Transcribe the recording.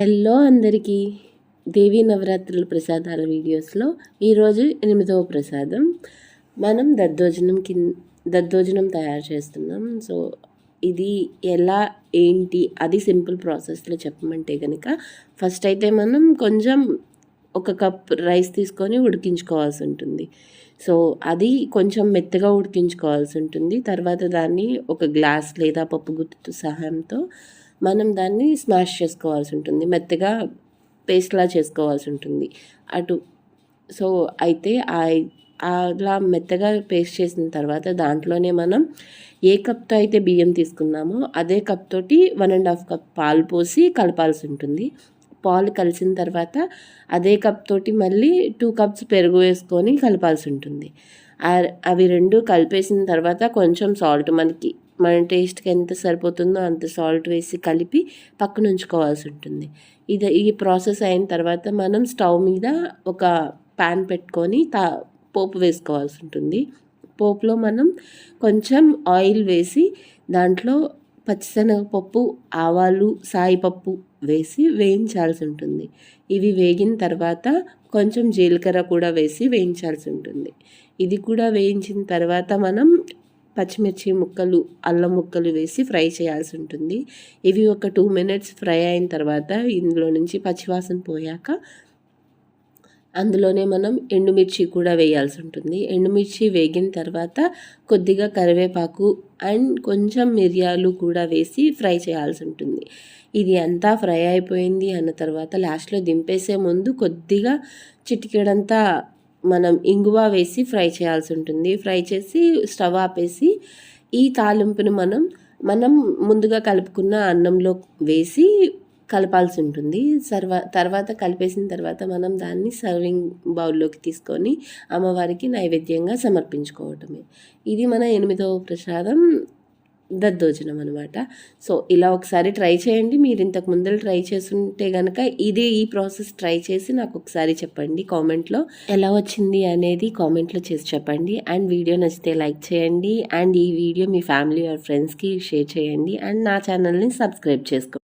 Hello అందరికీ దేవీ నవరాత్రుల ప్రసాదాల వీడియోస్లో ఈరోజు ఎనిమిదవ ప్రసాదం. మనం దద్దోజనం కింద దద్దోజనం తయారు చేస్తున్నాం. సో ఇది ఎలా ఏంటి అది సింపుల్ ప్రాసెస్లో చెప్పమంటే కనుక ఫస్ట్ అయితే మనం కొంచెం ఒక కప్ రైస్ తీసుకొని ఉడికించుకోవాల్సి ఉంటుంది. సో అది కొంచెం మెత్తగా ఉడికించుకోవాల్సి ఉంటుంది. తర్వాత దాన్ని ఒక గ్లాస్ లేదా పప్పు గుత్తుతో సహాయంతో మనం దాన్ని స్మాష్ చేసుకోవాల్సి ఉంటుంది మెత్తగా పేస్ట్లా చేసుకోవాల్సి ఉంటుంది. అటు సో అయితే అలా మెత్తగా పేస్ట్ చేసిన తర్వాత దాంట్లోనే మనం ఏ కప్తో అయితే బియ్యం తీసుకున్నామో అదే కప్ తోటి వన్ అండ్ హాఫ్ కప్ పాలు పోసి కలపాల్సి ఉంటుంది. పాలు కలిసిన తర్వాత అదే కప్ తోటి మళ్ళీ టూ కప్స్ పెరుగు వేసుకొని కలపాల్సి ఉంటుంది. అవి రెండు కలిపేసిన తర్వాత కొంచెం సాల్ట్ మనకి మన టేస్ట్కి ఎంత సరిపోతుందో అంత సాల్ట్ వేసి కలిపి పక్కన ఉంచుకోవాల్సి ఉంటుంది. ఇది ఈ ప్రాసెస్ అయిన తర్వాత మనం స్టవ్ మీద ఒక ప్యాన్ పెట్టుకొని తా పోపు వేసుకోవాల్సి ఉంటుంది. పోపులో మనం కొంచెం ఆయిల్ వేసి దాంట్లో పచ్చిశనగపప్పు ఆవాలు సాయిపప్పు వేసి వేయించాల్సి ఉంటుంది. ఇవి వేగిన తర్వాత కొంచెం జీలకర్ర కూడా వేసి వేయించాల్సి ఉంటుంది. ఇది కూడా వేయించిన తర్వాత మనం పచ్చిమిర్చి ముక్కలు అల్లం ముక్కలు వేసి ఫ్రై చేయాల్సి ఉంటుంది. ఇవి ఒక టూ మినిట్స్ ఫ్రై అయిన తర్వాత ఇందులో నుంచి పచ్చివాసన పోయాక అందులోనే మనం ఎండుమిర్చి కూడా వేయాల్సి ఉంటుంది. ఎండుమిర్చి వేగిన తర్వాత కొద్దిగా కరివేపాకు అండ్ కొంచెం మిరియాలు కూడా వేసి ఫ్రై చేయాల్సి ఉంటుంది. ఇది అంతా ఫ్రై అయిపోయింది అన్న తర్వాత లాస్ట్లో దింపేసే ముందు కొద్దిగా చిటికెడంతా మనం ఇంగువ వేసి ఫ్రై చేయాల్సి ఉంటుంది. ఫ్రై చేసి స్టవ్ ఆపేసి ఈ తాలింపుని మనం మనం ముందుగా కలుపుకున్న అన్నంలో వేసి కలపాల్సి ఉంటుంది. సర్వ తర్వాత కలిపేసిన తర్వాత మనం దాన్ని సర్వింగ్ బౌల్లోకి తీసుకొని అమ్మవారికి నైవేద్యంగా సమర్పించుకోవటమే. ఇది మన ఎనిమిదవ ప్రసాదం. దద్దోజనం అనమాట సో ఇలా ఒకసారి ట్రై చేయండి. మీరు ఇంతకు ముందర ట్రై చేస్తుంటే కనుక ఇదే ఈ ప్రాసెస్ ట్రై చేసి నాకు ఒకసారి చెప్పండి కామెంట్లో. ఎలా వచ్చింది అనేది కామెంట్లో చేసి చెప్పండి. అండ్ వీడియో నచ్చితే లైక్ చేయండి. అండ్ ఈ వీడియో మీ ఫ్యామిలీ ఆర్ ఫ్రెండ్స్కి షేర్ చేయండి. అండ్ నా ఛానల్ని సబ్స్క్రైబ్ చేసుకోండి.